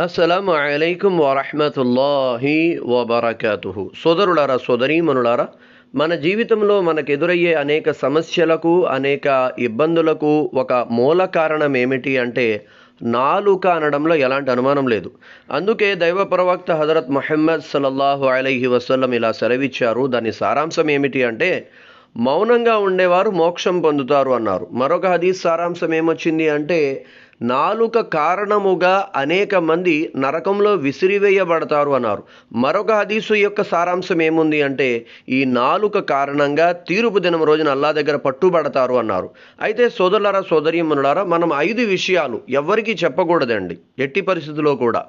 అస్సలం అలైకుం వరహమతుల్లాహి వబర్కాతుహు. సోదరులారా సోదరీమనులారా మన జీవితంలో మనకు ఎదురయ్యే అనేక సమస్యలకు అనేక ఇబ్బందులకు ఒక మూల కారణం ఏమిటి అంటే నాలుక అనడంలో ఎలాంటి అనుమానం లేదు. అందుకే దైవ ప్రవక్త హజరత్ మహమ్మద్ సల్లల్లాహు అలైహి వసల్లం ఇలా సెలవిచ్చారు. దాని సారాంశం ఏమిటి అంటే మౌనంగా ఉండేవారు మోక్షం పొందుతారు అన్నారు. మరొక హదీస్ సారాంశం ఏమొచ్చింది అంటే నాలుక కారణముగా అనేక మంది నరకంలో విసిరివేయబడతారు అన్నారు. మరొక హదీసు యొక్క సారాంశం ఏముంది అంటే ఈ నాలుక కారణంగా తీర్పు దినం రోజున అల్లా దగ్గర పట్టుబడతారు అన్నారు. అయితే సోదరులారా సోదరీమణులారా మనం ఐదు విషయాలు ఎవరికీ చెప్పకూడదండి. ఎట్టి పరిస్థితుల్లో కూడా.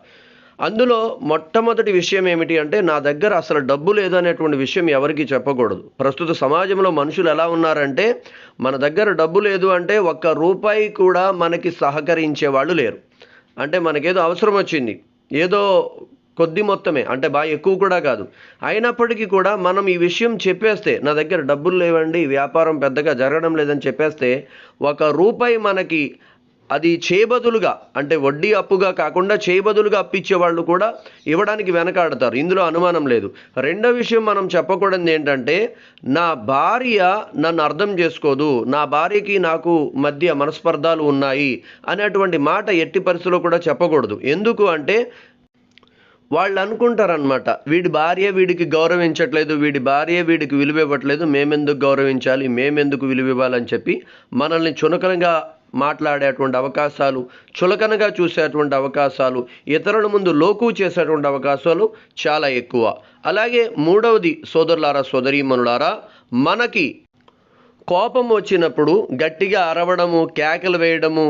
అందులో మొట్టమొదటి విషయం ఏమిటి అంటే నా దగ్గర అసలు డబ్బు లేదు అనేటువంటి విషయం ఎవరికి చెప్పకూడదు. ప్రస్తుత సమాజంలో మనుషులు ఎలా ఉన్నారంటే మన దగ్గర డబ్బు లేదు అంటే ఒక్క రూపాయి కూడా మనకి సహకరించే వాళ్ళు లేరు. అంటే మనకేదో అవసరం వచ్చింది. ఏదో కొద్ది మొత్తమే. అంటే బాగా ఎక్కువ కూడా కాదు. అయినప్పటికీ కూడా మనం ఈ విషయం చెప్పేస్తే నా దగ్గర డబ్బులు లేవండి వ్యాపారం పెద్దగా జరగడం లేదని చెప్పేస్తే ఒక రూపాయి మనకి అది చేయబదులుగా అంటే వడ్డీ అప్పుగా కాకుండా చేయబదులుగా అప్పిచ్చే వాళ్ళు కూడా ఇవ్వడానికి వెనకాడతారు. ఇందులో అనుమానం లేదు. రెండో విషయం మనం చెప్పకూడదు ఏంటంటే నా భార్య నన్ను అర్థం చేసుకోదు. నా భార్యకి నాకు మధ్య మనస్పర్ధాలు ఉన్నాయి అనేటువంటి మాట ఎట్టి పరిస్థితుల్లో కూడా చెప్పకూడదు. ఎందుకు అంటే వాళ్ళు అనుకుంటారనమాట వీడి భార్య వీడికి గౌరవించట్లేదు వీడి భార్య వీడికి విలువ ఇవ్వట్లేదు మేమెందుకు గౌరవించాలి మేమెందుకు విలువ ఇవ్వాలని చెప్పి మనల్ని చునకనగా మాట్లాడేటువంటి అవకాశాలు చులకనగా చూసేటువంటి అవకాశాలు ఇతరుల ముందు లోకు చేసేటువంటి అవకాశాలు చాలా ఎక్కువ. అలాగే మూడవది సోదరులారా సోదరీమనులారా మనకి కోపం వచ్చినప్పుడు గట్టిగా అరవడము కేకలు వేయడము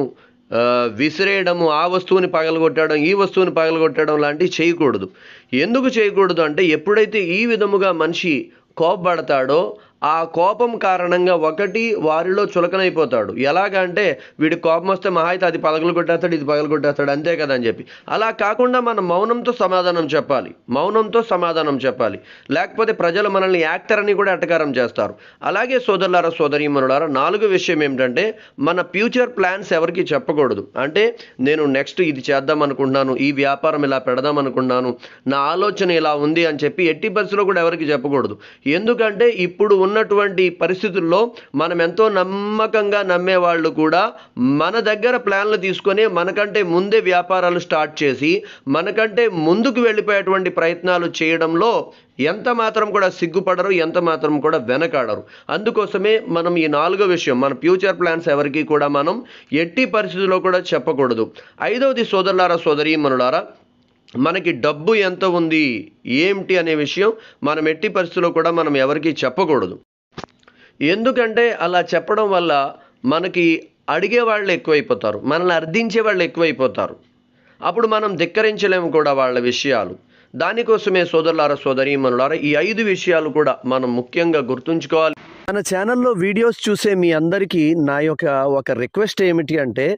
విసిరేయడము ఆ వస్తువుని పగలగొట్టడం ఈ వస్తువుని పగలగొట్టడం లాంటివి చేయకూడదు. ఎందుకు చేయకూడదు అంటే ఎప్పుడైతే ఈ విధముగా మనిషి కోపపడతాడో ఆ కోపం కారణంగా ఒకటి వారిలో చులకనైపోతాడు. ఎలాగంటే వీడి కోపం వస్తే మహా అయితే అది పగలు కొట్టేస్తాడు ఇది పగలు కొట్టేస్తాడు అంతే కదా అని చెప్పి. అలా కాకుండా మనం మౌనంతో సమాధానం చెప్పాలి. మౌనంతో సమాధానం చెప్పాలి. లేకపోతే ప్రజలు మనల్ని యాక్టర్ అని కూడా అటకారం చేస్తారు. అలాగే సోదరులారా సోదరీమణులారా నాలుగో విషయం ఏమిటంటే మన ఫ్యూచర్ ప్లాన్స్ ఎవరికి చెప్పకూడదు. అంటే నేను నెక్స్ట్ ఇది చేద్దాం అనుకుంటున్నాను ఈ వ్యాపారం ఇలా పెడదాం అనుకున్నాను నా ఆలోచన ఇలా ఉంది అని చెప్పి ఎట్టి పరిస్థితిలో కూడా ఎవరికి చెప్పకూడదు. ఎందుకంటే ఇప్పుడు ఉన్న ఉన్నటువంటి పరిస్థితుల్లో మనం ఎంతో నమ్మకంగా నమ్మే వాళ్ళు కూడా మన దగ్గర ప్లాన్లు తీసుకొని మనకంటే ముందే వ్యాపారాలు స్టార్ట్ చేసి మనకంటే ముందుకు వెళ్ళిపోయేటువంటి ప్రయత్నాలు చేయడంలో ఎంత మాత్రం కూడా సిగ్గుపడరు ఎంత మాత్రం కూడా వెనకాడరు. అందుకోసమే మనం ఈ నాలుగో విషయం మన ఫ్యూచర్ ప్లాన్స్ ఎవరికి కూడా మనం ఎట్టి పరిస్థితుల్లో కూడా చెప్పకూడదు. ఐదవది సోదరులారా సోదరి మనులారా మనకి డబ్బు ఎంత ఉంది ఏమిటి అనే విషయం మనం ఎట్టి పరిస్థితుల్లో కూడా మనం ఎవరికీ చెప్పకూడదు. ఎందుకంటే అలా చెప్పడం వల్ల మనకి అడిగే వాళ్ళు ఎక్కువైపోతారు మనల్ని అర్థించే వాళ్ళు ఎక్కువైపోతారు. అప్పుడు మనం ధిక్కరించలేము కూడా వాళ్ళ విషయాలు. దానికోసమే సోదరులార సోదరీమనులారా ఈ ఐదు విషయాలు కూడా మనం ముఖ్యంగా గుర్తుంచుకోవాలి. మన ఛానల్లో వీడియోస్ చూసే మీ అందరికీ నా యొక్క ఒక రిక్వెస్ట్ ఏమిటి అంటే